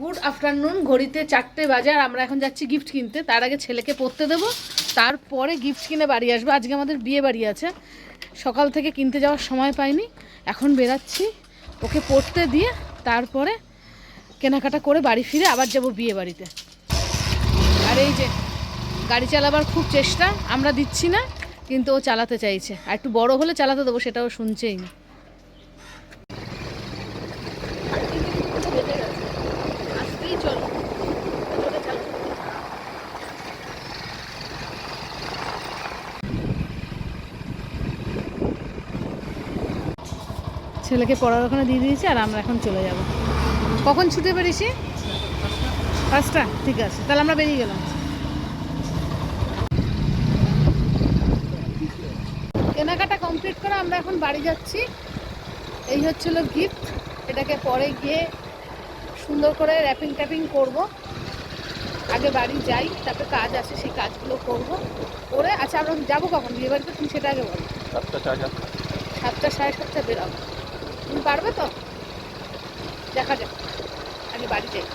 Good afternoon, ঘড়িতে চারটে বাজে আর আমরা এখন যাচ্ছি গিফট কিনতে। তার আগে ছেলেকে পড়তে দেবো, তারপরে গিফট কিনে বাড়ি আসব। আজকে আমাদের বিয়ে বাড়ি আছে। সকাল থেকে কিনতে যাওয়ার সময় পাইনি, এখন বেরাচ্ছি। ওকে পড়তে দিয়ে তারপরে কেনাকাটা করে বাড়ি ফিরে আবার যাব বিয়ে বাড়িতে। আর এই যে, গাড়ি চালাবার খুব চেষ্টা, আমরা দিচ্ছি না, কিন্তু ও চালাতে চাইছে। আর একটু বড় হলে চালাতে দেবো, সেটাও শুনছেই না। ছেলেকে পড়ার ওখানে দিয়ে দিয়েছি আর আমরা এখন চলে যাব। কখন ছুটে পেরেছি পাঁচটা। ঠিক আছে তাহলে আমরা বেরিয়ে গেলাম। কেনাকাটা কমপ্লিট করে আমরা এখন বাড়ি যাচ্ছি। এই হচ্ছিল গিফট এটাকে পরে গিয়ে সুন্দর করে র্যাপিং ট্যাপিং করব। আগে বাড়ি যাই তারপরে কাজ আছে সেই কাজগুলো করব। করে আচ্ছা আমরা যাব কখন? বিয়ে বাড়িতে তুমি সেটা আগে বলো। সাতটা সাড়ে সাতটা। সাতটা সাড়ে সাতটা বেরোবো। তুমি পারবে তো? দেখা যাক। আগে বাড়ি যাই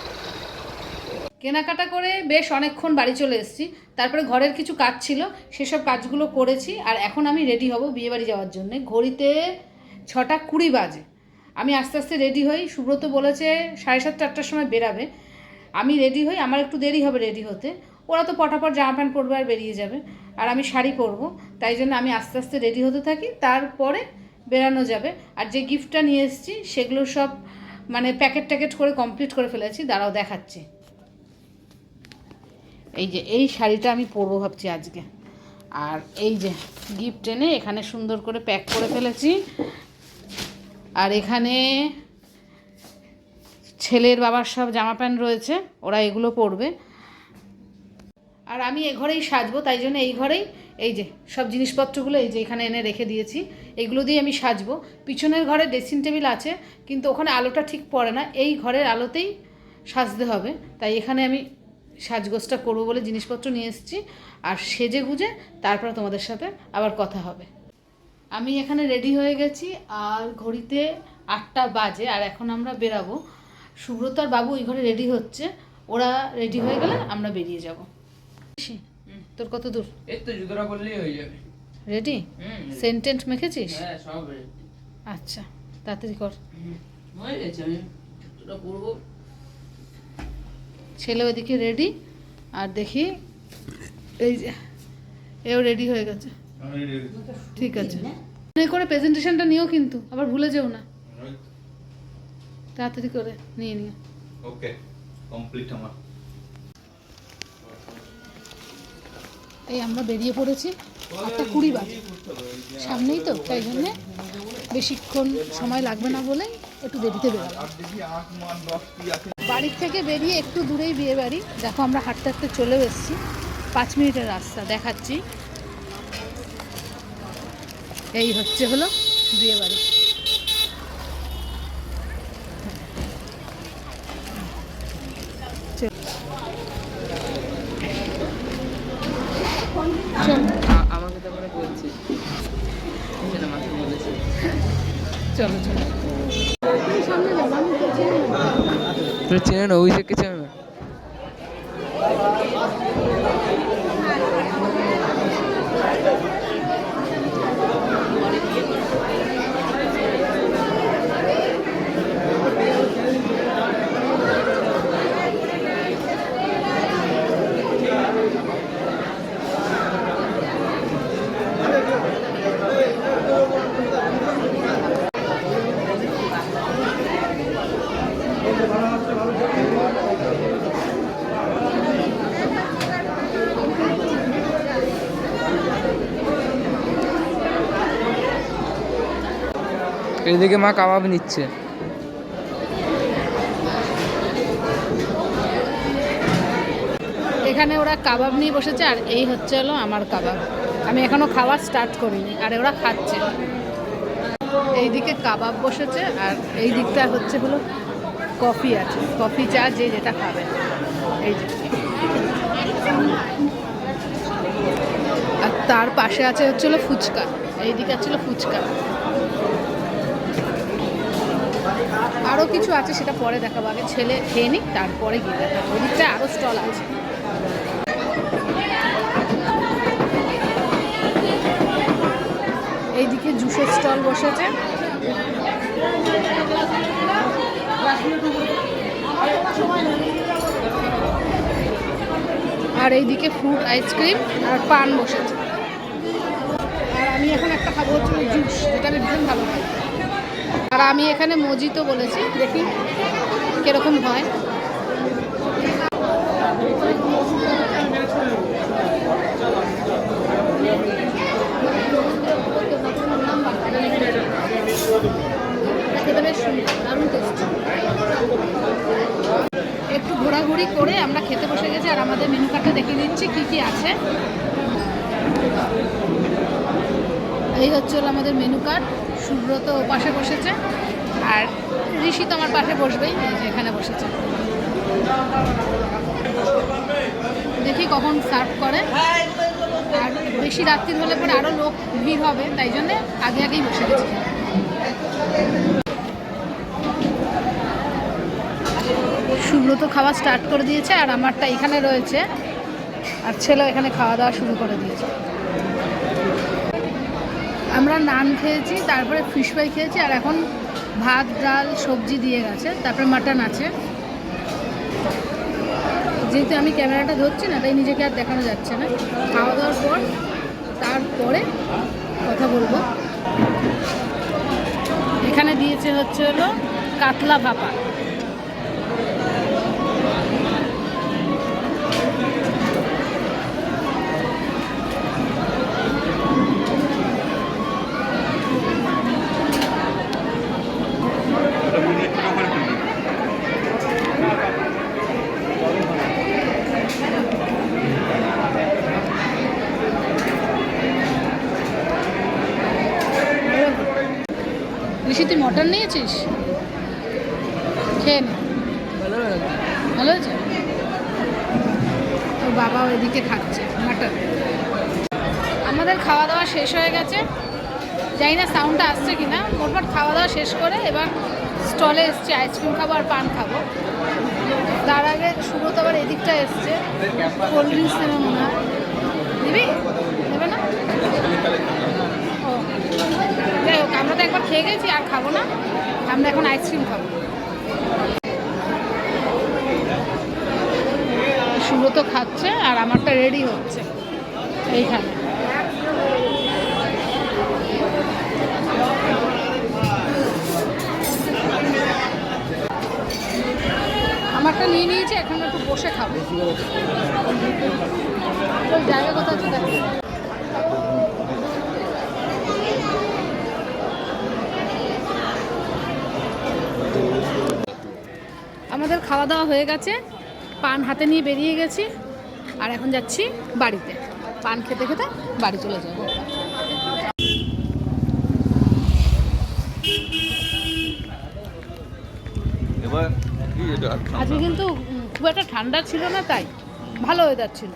কেনাকাটা করে বেশ অনেকক্ষণ বাড়ি চলে এসেছি। তারপরে ঘরের কিছু কাজ ছিল। সেসব কাজগুলো করেছি আর এখন আমি রেডি হব বিয়ে বাড়ি যাওয়ার জন্য। ঘড়িতে ছটা কুড়ি বাজে। আমি আস্তে আস্তে রেডি হই। সুব্রত বলেছে সাড়ে সাতটা, আটটার সময় বেরাবে। আমি রেডি হই। আমার একটু দেরি হবে রেডি হতে। ওরা তো পটাপট জামা প্যান্ট পরবে আর বেরিয়ে যাবে। আর আমি শাড়ি পরবো। তাই জন্য আমি আস্তে আস্তে রেডি হতে থাকি। তারপরে বেরানো যাবে। আর যে গিফটটা নিয়ে এসেছি, সেগুলো সব মানে প্যাকেট ট্যাকেট করে কমপ্লিট করে ফেলেছি। দাঁড়াও, দেখাচ্ছি। এই যে, এই শাড়িটা আমি পরবো ভাবছি আজকে। আর এই যে গিফট এনে এখানে সুন্দর করে প্যাক করে ফেলেছি। আর এখানে ছেলের বাবার সব জামা প্যান্ট রয়েছে, ওরা এগুলো পরবে। আর আমি এ ঘরেই সাজবো, তাই জন্য এই ঘরেই এই যে, সব জিনিসপত্রগুলো এই যে এখানে এনে রেখে দিয়েছি, এগুলো দিয়ে আমি সাজবো। পিছনের ঘরে ড্রেসিং টেবিল আছে, কিন্তু ওখানে আলোটা ঠিক পড়ে না। এই ঘরের আলোতেই সাজতে হবে। তাই এখানে আমি সাজগোজটা করব বলে জিনিসপত্র নিয়ে এসেছি। আর সেজে গুজে তারপরে তোমাদের সাথে আবার কথা হবে। আমি এখানে রেডি হয়ে গেছি। আর ঘড়িতে আটটা বাজে, আর এখন আমরা বেরাবো। সুব্রত আর বাবু ওই ঘরে রেডি হচ্ছে। ওরা রেডি হয়ে গেলে আমরা বেরিয়ে যাব। তোর কত দূর? এই তো জুতোটা করলেই হয়ে যাবে। রেডি হুম সেন্টেন্ট মেখেছিস? হ্যাঁ সব ready। আচ্ছা তাড়াতাড়ি কর। হয়ে গেছে আমি জুতোটা পরবো ছেলে ওইদিকে রেডি আর দেখি এই যে এও রেডি হয়ে গেছে। ঠিক আছে। মনে করে প্রেজেন্টেশনটা নিও কিন্তু আবার ভুলে যেও না। তাড়াতাড়ি করে নিয়ে নিও। ওকে কমপ্লিট আমার। এই আমরা বেরিয়ে পড়েছি। আটটা কুড়ি বাজে। সামনেই তো, তাই জন্যে বেশিক্ষণ সময় লাগবে না বলে একটু দেরিতে বেরোলাম। বাড়ির থেকে বেরিয়ে একটু দূরেই বিয়ে বাড়ি। দেখো আমরা হাঁটতে হাঁটতে চলেও এসেছি। পাঁচ মিনিটের রাস্তা, দেখাচ্ছি। এই হচ্ছে হলো বিয়ে বাড়ি। তুমি চেনে না অভিষেককে চেনে এদিকে মা কাবাব নিচ্ছে। এখানে ওরা কাবাব নিয়ে বসেছে, আর এই হচ্ছে হলো আমার কাবাব। আমি এখনও খাওয়া স্টার্ট করিনি, আর ওরা খাচ্ছে। এইদিকে কাবাব বসেছে, আর এই দিকটা হচ্ছে হলো কফি আছে। কফি চা যে যেটা খাবে। এই আর তার পাশে আছে হচ্ছে হলো ফুচকা। এই দিকে হচ্ছে হলো ফুচকা। আরও কিছু আছে, সেটা পরে দেখাবো। আগে ছেলে খেয়ে নিক, তারপরে গিয়ে দেখাবো। ওদিকটায় আরও স্টল আছে। এইদিকে জুসের স্টল বসেছে। আর এইদিকে ফ্রুট আইসক্রিম আর পান বসেছে। আর আমি এখন একটা খাব হচ্ছে জুস, যেটা আমি ভীষণ ভালো খাই। আমি এখানে মজিতো বলেছি, দেখি কীরকম হয়। একটু ঘোরাঘুরি করে আমরা খেতে বসে গেছি, আর আমাদের মেনু কার্ডটা দেখে দিচ্ছি কী কী আছে। এই হচ্ছে আমাদের মেনু কার্ড সুব্রত পাশে বসেছে। আর ঋষি তো আমার পাশে বসবেই এখানে বসেছে। দেখি কখন সার্ভ করে। আর বেশি রাত্রি হলে পরে আরও লোক ভিড় হবে, তাই জন্যে আগে আগেই বসে গেছি। সুব্রত খাওয়া স্টার্ট করে দিয়েছে, আর আমারটা এখানে রয়েছে। আর ছেলে এখানে খাওয়া দাওয়া শুরু করে দিয়েছে। আমরা নান খেয়েছি, তারপরে ফিশ ফ্রাই খেয়েছি, আর এখন ভাত, ডাল, সবজি দিয়ে গেছে, তারপরে মাটন আছে। যেহেতু আমি ক্যামেরাটা ধরছি না, তাই নিজেকে আর দেখানো যাচ্ছে না। খাওয়া দাওয়ার পর, তারপরে কথা বলব। এখানে দিয়েছে হচ্ছে হলো কাতলা ভাপা ঋষি তুই মটন নিয়েছিস? খেয়ে নে। ভালো হয়েছে। ওর বাবা ওইদিকে খাচ্ছে মাটন আমাদের খাওয়া দাওয়া শেষ হয়ে গেছে। জানি না সাউন্ডটা আসছে কি না মোটমাট খাওয়া দাওয়া শেষ করে এবার স্টলে এসছে আইসক্রিম খাব আর পান খাব। তার আগে সুব্রত আবার এদিকটা এসছে। কোল্ড ড্রিঙ্কস নেবে মনে হয়। নিবি নেবে না? ও। আমরা তো একবার খেয়ে গেছি আর খাব না। আমরা এখন আইসক্রিম খাব। সুব্রত খাচ্ছে আর আমারটা রেডি হচ্ছে। এইখানে। আমারটা নিয়ে নিয়েছি এখন একটু বসে খাব। জায়গা কোথাও আছে দেখো আমাদের খাওয়া দাওয়া হয়ে গেছে। পান হাতে নিয়ে বেরিয়ে গেছি। আর এখন যাচ্ছি বাড়িতে। পান খেতে খেতে বাড়ি চলে যাব। আজকে কিন্তু খুব একটা ঠান্ডা ছিল না তাই ভালো ওয়েদার ছিল।